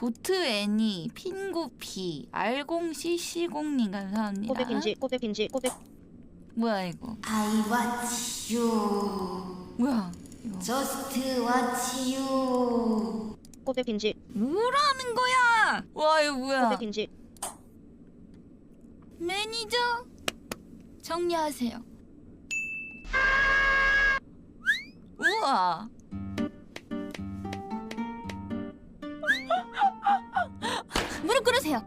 도트 애니 핀구피 알공CC0님 감사합니다. 꼬백 빈지 꼬백 빈지 꼬백 뭐야 이거? I watch you. 뭐야 이거? Just watch you. 꼬백 빈지 뭐라는 거야? 와 이거 뭐야? 꼬백 빈지 매니저 정리하세요. 우와. 무릎 꿇으세요.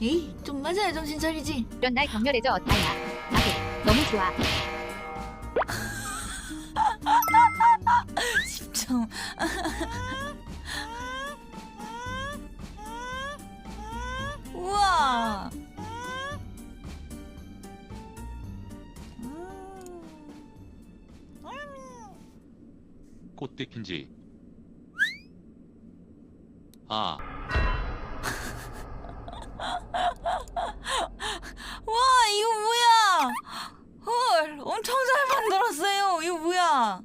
에이, 좀 맞아야 정신 차리지. 이런 날 격렬해져 어따야. 아그 너무 좋아. 집중. 우와. 꽃대 핀지. 아, 와, 이거 뭐야? 헐, 엄청 잘 만들었어요. 이거 뭐야?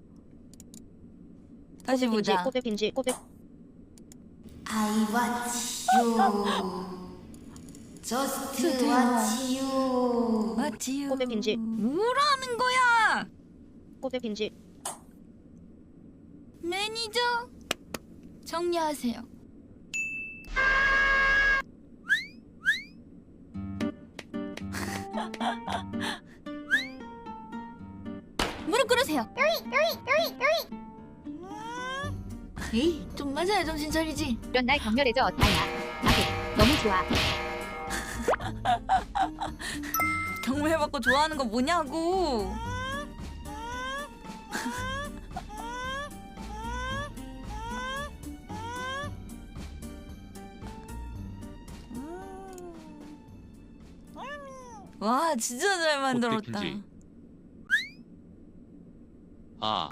다시 보자. 꼬백 빈지 꼬백 I watch you. Just 드디어. watch you. 맞지요? 꼬백 빈지. 뭐라는 거야? 꼬백 빈지 매니저 정리하세요. 무릎 꿇으세요. 에이, 좀 맞아야 정신 차리지. 이런 날 격렬해져 어따야. 아그 너무 좋아. 경매 받고 좋아하는 거 뭐냐고. 와 진짜 잘 만들었다. 핀지. 아,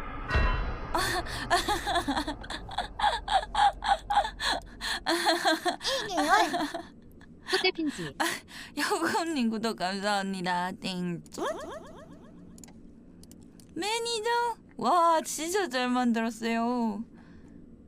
꽃대 핀지. 여금님 구독 감사합니다. 땡. 매니저 와 진짜 잘 만들었어요.